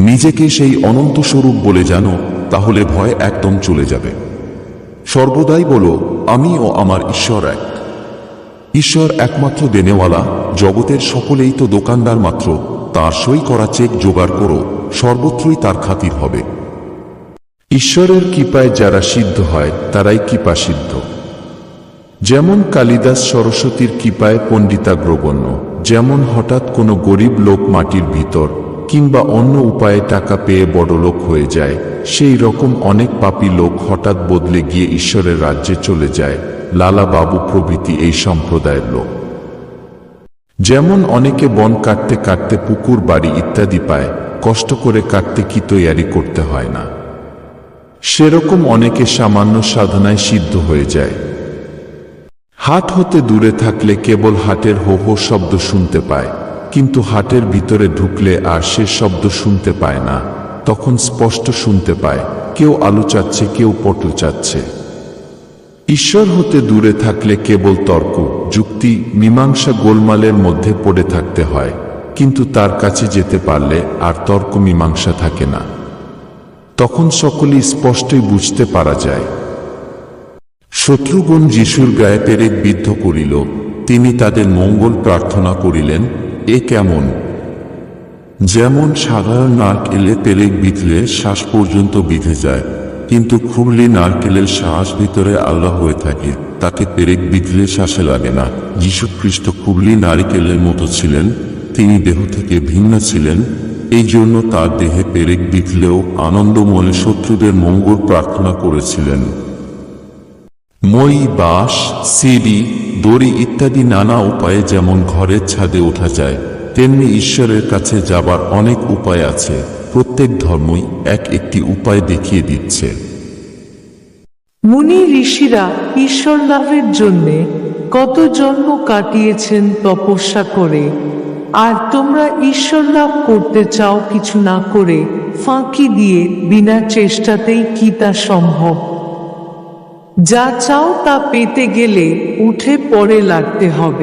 নিজেকে সেই অনন্ত স্বরূপ বলে জানো, তাহলে ভয় একদম চলে যাবে। সর্বদাই বলো, আমি ও আমার ঈশ্বর এক। ঈশ্বর একমাত্র দেনেওয়ালা, জগতের সকলেই তো দোকানদার মাত্র, তার সই করা চেক জোগাড় করো, সর্বত্রই তার খাতির হবে। ঈশ্বরের কৃপায় যারা সিদ্ধ হয়, তারাই কৃপা সিদ্ধ। যেমন কালিদাস সরস্বতীর কৃপায় পণ্ডিতাগ্রগণ্য, যেমন হঠাৎ কোনো গরিব লোক মাটির ভিতর কিংবা অন্য উপায়ে টাকা পেয়ে বড়লোক হয়ে যায়, সেই রকম অনেক পাপী লোক হঠাৎ বদলে গিয়ে ঈশ্বরের রাজ্যে চলে যায়। লালা বাবু প্রভৃতি এই সম্প্রদায়ের লোক। যেমন অনেকে বন কাটতে কাটতে পুকুর, বাড়ি ইত্যাদি পায়, কষ্ট করে কাটতে কি তৈয়ারি করতে হয় না। সেরকম অনেকে সামান্য সাধনায় সিদ্ধ হয়ে যায়। হাট হতে দূরে থাকলে কেবল হাটের হো হো শব্দ শুনতে পায়। কিন্তু হাটের ভিতরে ঢুকলে আর সে শব্দ শুনতে পায় না। তখন স্পষ্ট শুনতে পায়, কেউ আলু চাচ্ছে, কেউ পটল চাচ্ছে। ঈশ্বর হতে দূরে থাকলে কেবল তর্ক, যুক্তি, মীমাংসা গোলমালের মধ্যে পড়ে থাকতে হয়। কিন্তু তার কাছে যেতে পারলে আর তর্ক মীমাংসা থাকে না। তখন সকলেই স্পষ্টই বুঝতে পারা যায়। শত্রুগণ যিশুর গায়ে পেরেক বিদ্ধ করিল, তিনি তাদের মঙ্গল প্রার্থনা করিলেন এ কেমন? যেমন সাধারণ নারকেলে পেরেক বিঁধলে শ্বাস পর্যন্ত বিঁধে যায়, কিন্তু খুবলি নারকেলের শ্বাস ভিতরে আল্লাহ হয়ে থাকে, তাকে পেরেক বিঁধলে শ্বাসে লাগে না। যীশু খ্রিস্ট খুবলি নারিকেলের মতো ছিলেন, তিনি দেহ থেকে ভিন্ন ছিলেন, এই জন্য তার দেহে পেরেক বিঁধলেও আনন্দ মনে শত্রুদের মঙ্গল প্রার্থনা করেছিলেন। মই, বাঁশ, সিঁড়ি, দড়ি ইত্যাদি নানা উপায়ে যেমন ঘরের ছাদে ওঠা যায়, তেমনি ঈশ্বরের কাছে যাবার অনেক উপায় আছে। প্রত্যেক ধর্মই এক একটি উপায় দেখিয়ে দিচ্ছে। মুনি ঋষিরা ঈশ্বর লাভের জন্যে কত জন্ম কাটিয়েছেন তপস্যা করে। আর তোমরা ঈশ্বর লাভ করতে চাও কিছু না করে ফাঁকি দিয়ে বিনা চেষ্টাতেই কি তা সম্ভব? যা চাও তা পেতে গেলে উঠে পড়ে লাগতে হবে।